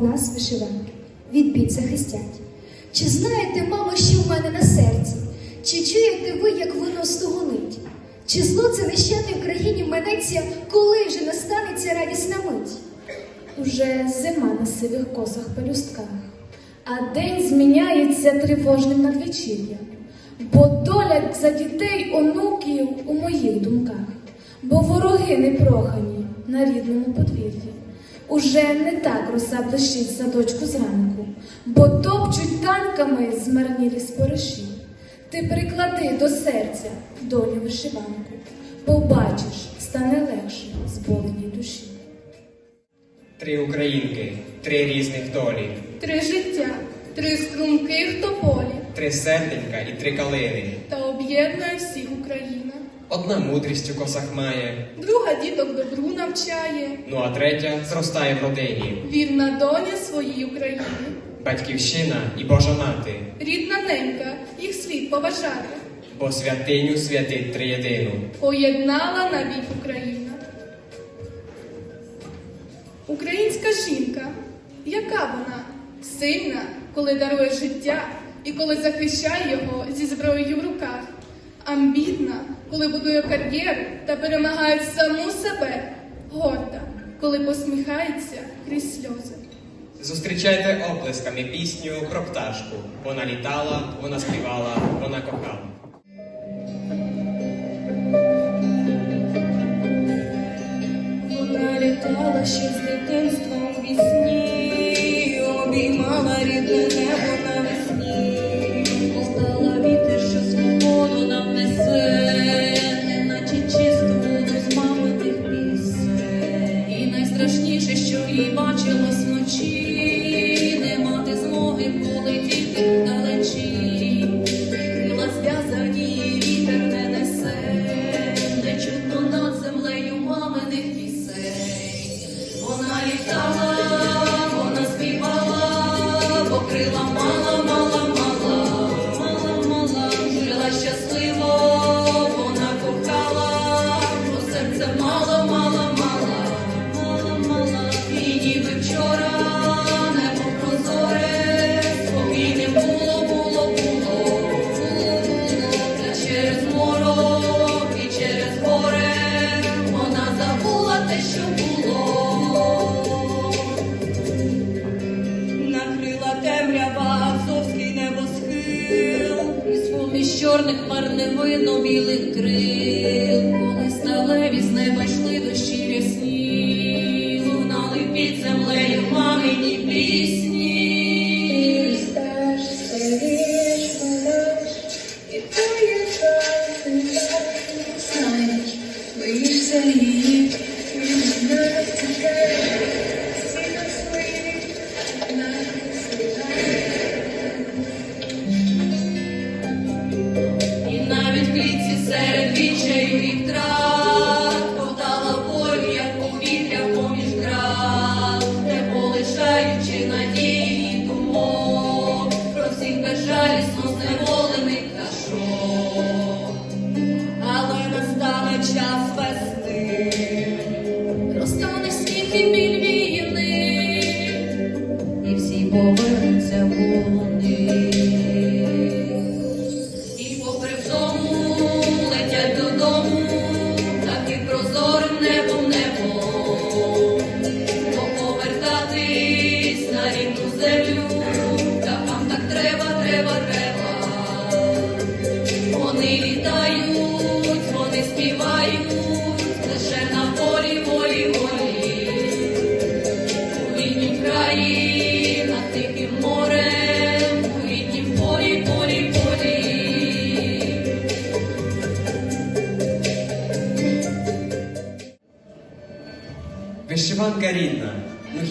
нас вишиванки від бід захистять. Чи знаєте, мамо, що в мене на серці? Чи чуєте ви, як воно стогонить? Чи зло це нещадне в країні минеться, коли вже настанеться радісна мить? Уже зима на сивих косах пелюстках, а день зміняється тривожним надвечір'ям, бо доля за дітей онуків у моїх думках, бо вороги непрохані на рідному подвір'ї. Уже не так роса блищить в садочку зранку, бо топчуть танками змарнілі спориші. Ти приклади до серця долю вишиванку, побачиш, стане легше зболеній душі. Три українки, три різних долі, Три життя, три струнких тополі, три серденька і три калини. та об'єднує всіх. Одна мудрість у косах має, Друга діток добру навчає, ну а третя зростає в родині. вірна доня своїй Україні. Батьківщина і Божа мати, Рідна ненька, їх слід поважати, бо святиню святить триєдину. поєднала навік Україна. Українська жінка, яка вона? Сильна, коли дарує життя і коли захищає його зі зброєю в руках. Амбітна, коли будує кар'єру та перемагає саму себе. Горда, коли посміхається крізь сльози. Зустрічайте оплесками пісню про пташку. Вона літала, вона співала, вона кохала. Вона літала ще з дитинством вісні,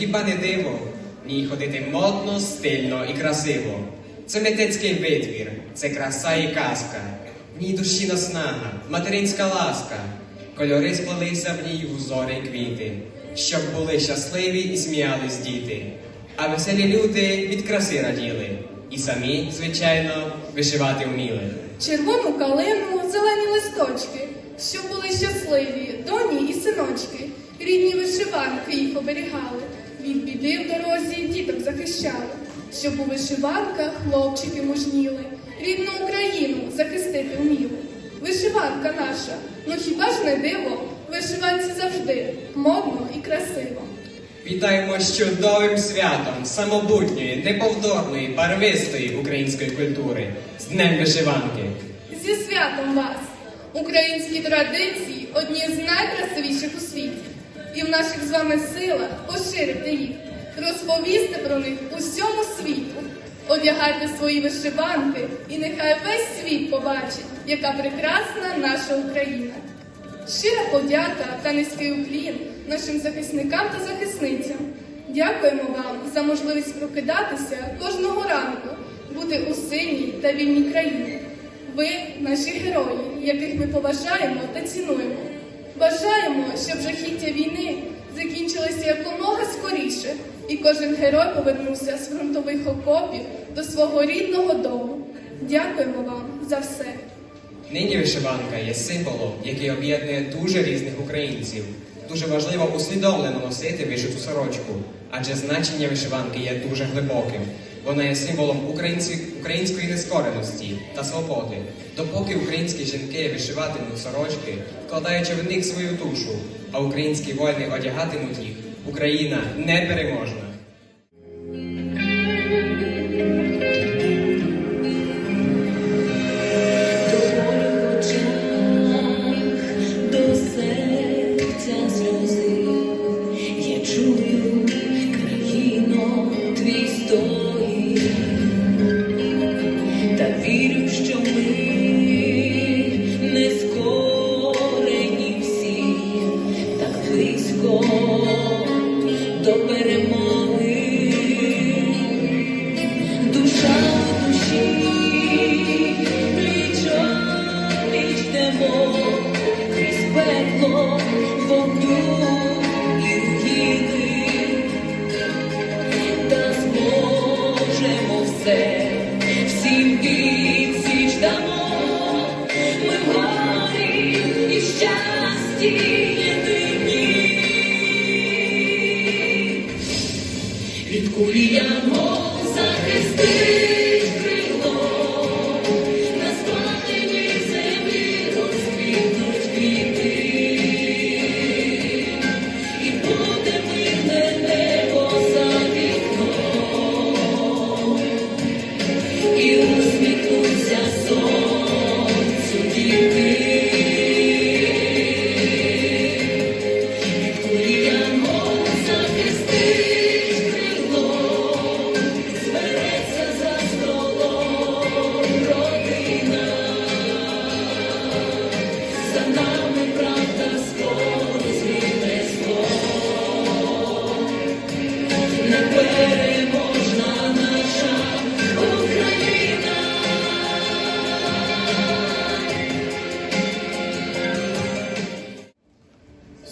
хіба не диво? Ній ходити модно, стильно і красиво. Це митецький витвір, це краса і казка. В ній душі наснага, материнська ласка. Кольори сплелися в ній узори й квіти, щоб були щасливі і сміялись діти. А веселі люди від краси раділи, і самі, звичайно, вишивати вміли. Червону калину, зелені листочки, щоб були щасливі доні і синочки. Рідні вишиванки їх оберігали, від біди в дорозі діток захищали, щоб у вишиванках хлопчики мужніли, рідну Україну захистити вміли. Вишиванка наша, ну хіба ж не диво? Вишиванці завжди модно і красиво. Вітаємо з чудовим святом самобутньої, неповторної, барвистої української культури з Днем Вишиванки. Зі святом вас! Українські традиції одні з найкрасивіших у світі. І в наших з вами силах поширити їх, розповісти про них усьому світу. Одягайте свої вишиванки, і нехай весь світ побачить, яка прекрасна наша Україна. Щира подяка та низький уклін нашим захисникам та захисницям. Дякуємо вам за можливість прокидатися кожного ранку, бути у сильній та вільній країні. Ви наші герої, яких ми поважаємо та цінуємо. Бажаємо, щоб жахіття війни закінчилося якомога скоріше, і кожен герой повернувся з фронтових окопів до свого рідного дому. Дякуємо вам за все. Нині вишиванка є символом, який об'єднує дуже різних українців. Дуже важливо усвідомлено носити вишиту сорочку, адже значення вишиванки є дуже глибоким. Вона є символом української нескореності та свободи. Допоки українські жінки вишиватимуть сорочки, вкладаючи в них свою душу, а українські воїни одягатимуть їх, Україна непереможна. До до перемоги.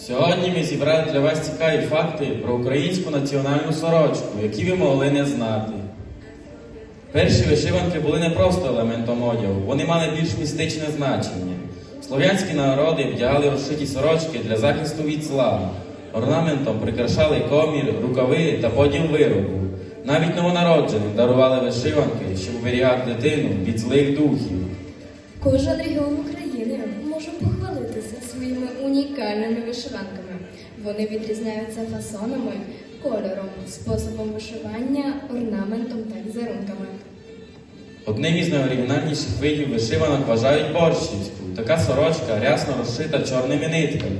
Сьогодні ми зібрали для вас цікаві факти про українську національну сорочку, які ви могли не знати. Перші вишиванки були не просто елементом одягу, вони мали більш містичне значення. Слов'янські народи вдягали розшиті сорочки для захисту від зла. Орнаментом прикрашали комір, рукави та поділ виробу. Навіть новонародженим дарували вишиванки, щоб оберігати дитину від злих духів. Кожен регіон України унікальними вишиванками. Вони відрізняються фасонами, кольором, способом вишивання, орнаментом та візерунками. Одним із найоригінальніших видів вишиванок вважають борщівську. Така сорочка рясно розшита чорними нитками.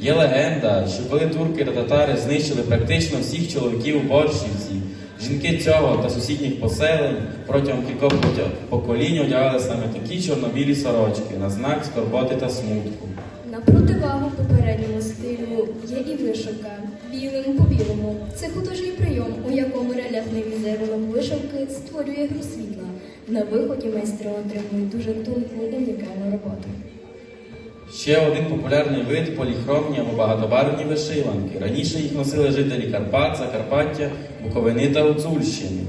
Є легенда, що коли турки та татари знищили практично всіх чоловіків у борщівці, жінки цього та сусідніх поселень протягом кількох поколінь одягали саме такі чорнобілі сорочки на знак скорботи та смутку. Вишивка білим по білому. Це художній прийом, у якому рельєфний візерунок вишивки створює гру світла. На виході майстри отримують дуже тонку і унікальну роботу. Ще один популярний вид поліхромні або багатобарвні вишиванки. Раніше їх носили жителі Карпат, Закарпаття, Буковини та Гуцульщини.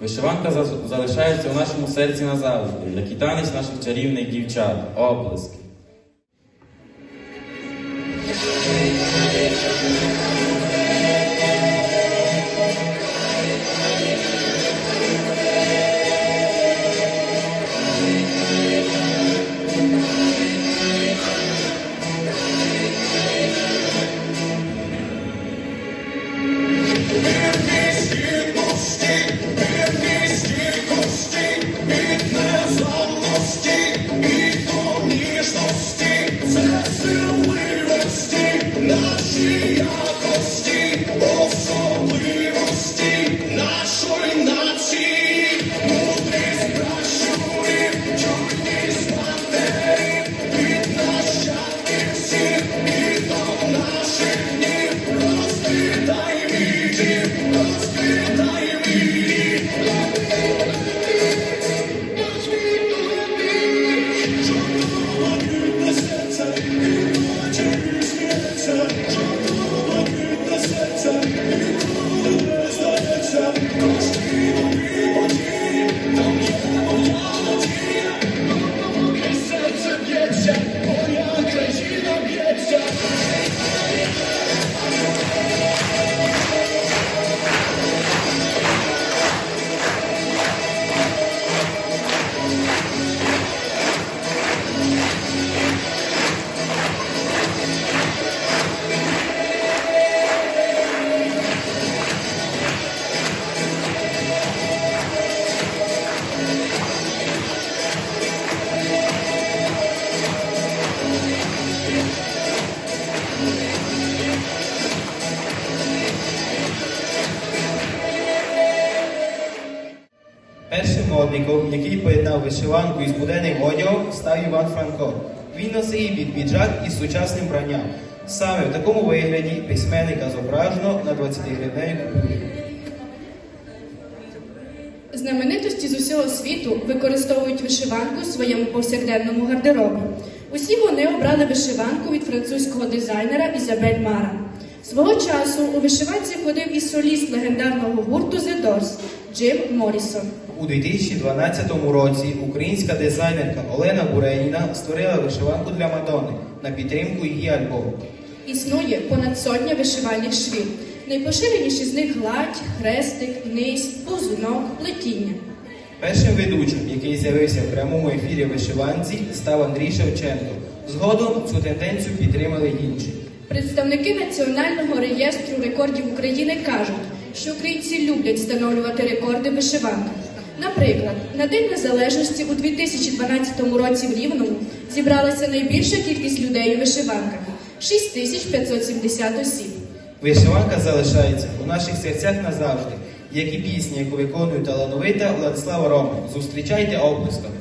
Вишиванка залишається у нашому серці назавжди, як і танець наших чарівних дівчат, оплески. Вишиванку із буденним одягом, став Іван Франко. Він носив під піджак із сучасним бранням. Саме в такому вигляді письменника зображено на 20-гривневій купюрі. Знаменитості з усього світу використовують вишиванку у своєму повсякденному гардеробі. Усі вони обрали вишиванку від французького дизайнера Ізабель Мара. Свого часу у вишиванці ходив і соліст легендарного гурту The Doors Джим Моррісон. У 2012 році українська дизайнерка Олена Буреніна створила вишиванку для Мадонни на підтримку її альбому. Існує понад сотня вишивальних швів. Найпоширеніші з них гладь, хрестик, низ, повзунок, плетіння. Першим ведучим, який з'явився в прямому ефірі вишиванці, став Андрій Шевченко. Згодом цю тенденцію підтримали інші. Представники Національного реєстру рекордів України кажуть, що українці люблять встановлювати рекорди в. Наприклад, на День Незалежності у 2012 році в Рівному зібралася найбільша кількість людей у вишиванках 6570 осіб. Вишиванка залишається у наших серцях назавжди, як і пісня, яку виконує талановита Владислава Рома. Зустрічайте оплесками.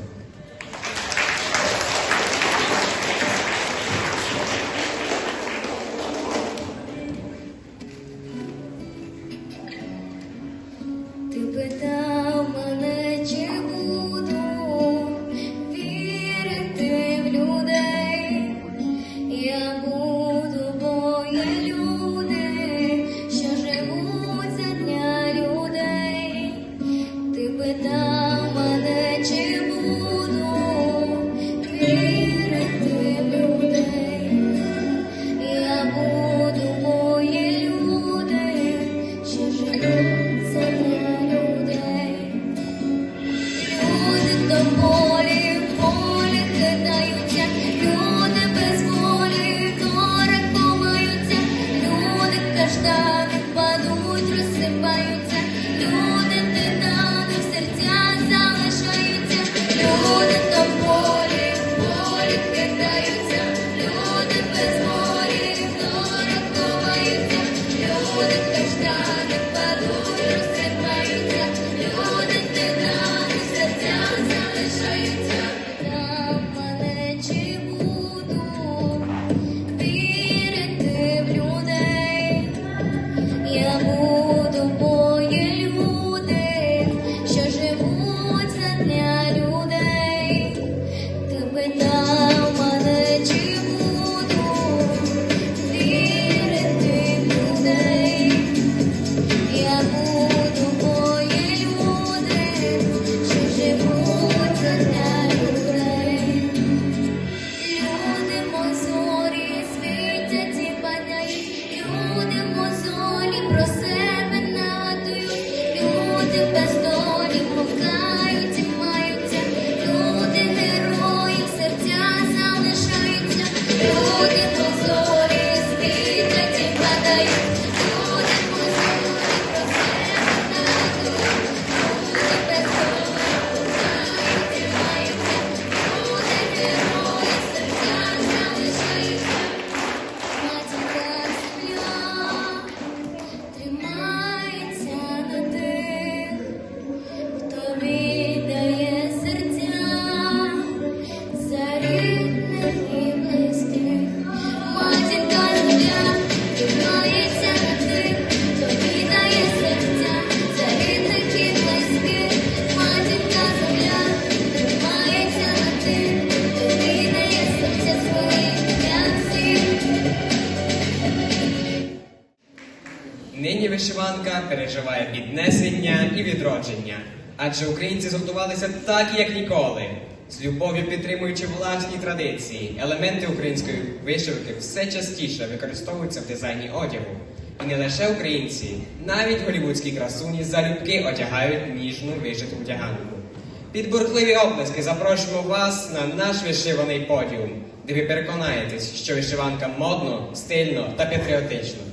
Нині вишиванка переживає піднесення і відродження, адже українці згуртувалися так, як ніколи, з любов'ю підтримуючи власні традиції, елементи української вишивки все частіше використовуються в дизайні одягу. І не лише українці, навіть голівудські красуні залюбки одягають ніжну вишиту вдяганку. Під бурхливі облески запрошуємо вас на наш вишиваний подіум, де ви переконаєтесь, що вишиванка модно, стильно та патріотично.